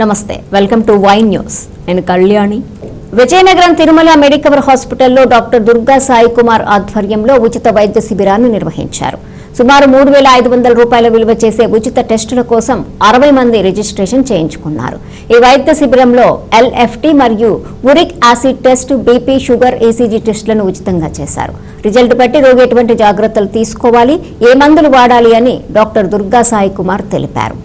నమస్తే welcome to వైన్ news నేను కళ్యాణి. విజయనగరం తిరుమల మెడికవర్ హాస్పిటల్లో డాక్టర్ దుర్గా సాయి కుమార్ ఆధ్వర్యంలో ఉచిత వైద్య శిబిరాన్ని నిర్వహించారు. సుమారు మూడు వేల ఐదు వందల రూపాయల విలువ చేసే ఉచిత టెస్టుల కోసం అరవై మంది రిజిస్ట్రేషన్ చేయించుకున్నారు. ఈ వైద్య శిబిరంలో ఎల్ఎఫ్టీ మరియు uric acid test BP sugar ECG టెస్టులను ఉచితంగా చేశారు. రిజల్ట్ బట్టి రోగి ఎటువంటి జాగ్రత్తలు తీసుకోవాలి ఏ మందులు వాడాలి అని డాక్టర్ దుర్గా సాయి కుమార్ తెలిపారు.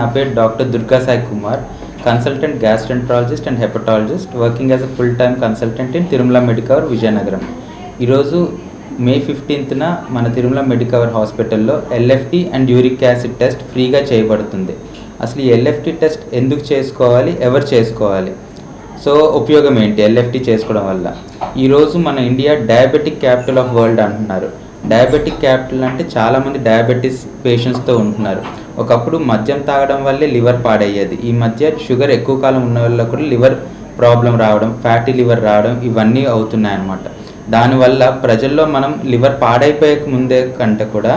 నా పేరు doctor Durga Sai Kumar consultant gastroenterologist and hepatologist working as a full time consultant in Tirumala Medicover Vizianagaram ఈరోజు మే ఫిఫ్టీన్త్న మన తిరుమల మెడికవర్ హాస్పిటల్లో LFT and uric acid test ఫ్రీగా చేయబడుతుంది. అసలు ఈ ఎల్ఎఫ్టి టెస్ట్ ఎందుకు చేసుకోవాలి ఎవరు చేసుకోవాలి? సో ఉపయోగం ఏంటి ఎల్ఎఫ్టి చేసుకోవడం వల్ల? ఈరోజు మన India diabetic capital of world అంటున్నారు. డయాబెటిక్ క్యాపిటల్ అంటే చాలామంది డయాబెటీస్ పేషెంట్స్తో ఉంటున్నారు. ఒకప్పుడు మద్యం తాగడం వల్లే లివర్ పాడయ్యేది. ఈ మధ్య షుగర్ ఎక్కువ కాలం ఉన్న వాళ్ళ కూడా లివర్ ప్రాబ్లం రావడం ఫ్యాటీ లివర్ రావడం ఇవన్నీ అవుతున్నాయి అన్నమాట దానివల్ల ప్రజల్లో మనం లివర్ పాడైపోయే ముందే కంటే కూడా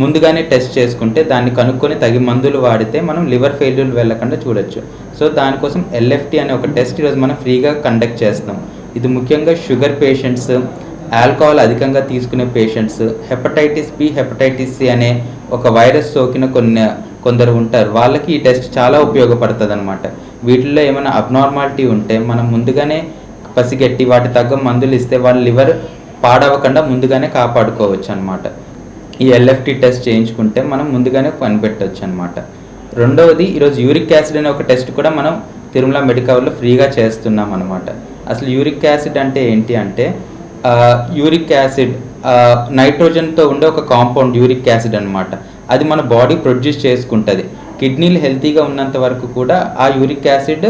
ముందుగానే టెస్ట్ చేసుకుంటే దాన్ని కనుక్కొని తగి మందులు వాడితే మనం లివర్ ఫెయిల్యూర్ వెళ్ళకుండా చూడొచ్చు. సో దానికోసం ఎల్ఎఫ్టి అనే ఒక టెస్ట్ ఈరోజు మనం ఫ్రీగా కండక్ట్ చేస్తాం. ఇది ముఖ్యంగా షుగర్ పేషెంట్స్ ఆల్కహాల్ అధికంగా తీసుకునే patients hepatitis B hepatitis C అనే ఒక వైరస్ సోకిన కొన్ని కొందరు ఉంటారు. వాళ్ళకి ఈ టెస్ట్ చాలా ఉపయోగపడుతుంది అనమాట వీటిల్లో ఏమైనా అబ్నార్మాలిటీ ఉంటే మనం ముందుగానే పసిగట్టి వాటి తగ్గ మందులు ఇస్తే వాళ్ళ లివర్ పాడవకుండా ముందుగానే కాపాడుకోవచ్చు అనమాట ఈ ఎల్ఎఫ్టి టెస్ట్ చేయించుకుంటే మనం ముందుగానే కనిపెట్టవచ్చు అనమాట రెండవది ఈరోజు యూరిక్ యాసిడ్ అనే ఒక టెస్ట్ కూడా మనం తిరుమల మెడికవర్లో ఫ్రీగా చేస్తున్నాం అనమాట అసలు యూరిక్ యాసిడ్ అంటే ఏంటి అంటే యూరిక్ యాసిడ్ నైట్రోజన్తో ఉండే ఒక కాంపౌండ్ యూరిక్ యాసిడ్ అనమాట అది మన బాడీ ప్రొడ్యూస్ చేసుకుంటుంది. కిడ్నీలు హెల్తీగా ఉన్నంత వరకు కూడా ఆ యూరిక్ యాసిడ్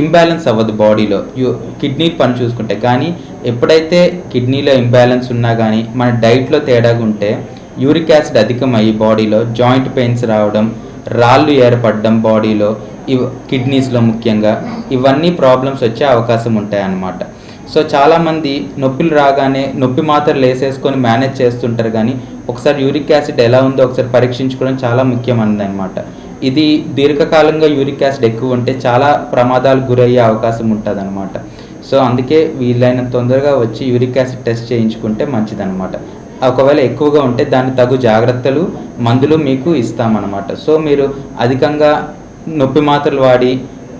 ఇంబ్యాలెన్స్ అవ్వదు బాడీలో. యూ కిడ్నీ పని చూసుకుంటే. కానీ ఎప్పుడైతే కిడ్నీలో ఇంబ్యాలెన్స్ ఉన్నా కానీ మన డైట్లో తేడాగా ఉంటే యూరిక్ యాసిడ్ అధికమయ్యి బాడీలో జాయింట్ పెయిన్స్ రావడం రాళ్ళు ఏర్పడడం బాడీలో ఇవ్ కిడ్నీస్లో ముఖ్యంగా ఇవన్నీ ప్రాబ్లమ్స్ వచ్చే అవకాశం ఉంటాయి అన్నమాట సో చాలామంది నొప్పులు రాగానే నొప్పి మాత్రలు వేసేసుకొని మేనేజ్ చేస్తుంటారు కానీ ఒకసారి యూరిక్ యాసిడ్ ఎలా ఉందో ఒకసారి పరీక్షించుకోవడం చాలా ముఖ్యమైనది అనమాట ఇది దీర్ఘకాలంగా యూరిక్ యాసిడ్ ఎక్కువ ఉంటే చాలా ప్రమాదాలు గురయ్యే అవకాశం ఉంటుంది అనమాట సో అందుకే వీలైన తొందరగా వచ్చి యూరిక్ యాసిడ్ టెస్ట్ చేయించుకుంటే మంచిదనమాట ఒకవేళ ఎక్కువగా ఉంటే దాని తగు జాగ్రత్తలు మందులు మీకు ఇస్తామన్నమాట. సో మీరు అధికంగా నొప్పి మాత్రలు వాడి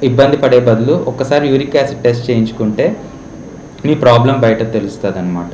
ఇబ్బంది పడే బదులు ఒక్కసారి యూరిక్ యాసిడ్ టెస్ట్ చేయించుకుంటే నీ ప్రాబ్లం బయట తెలుస్తుంది అనమాట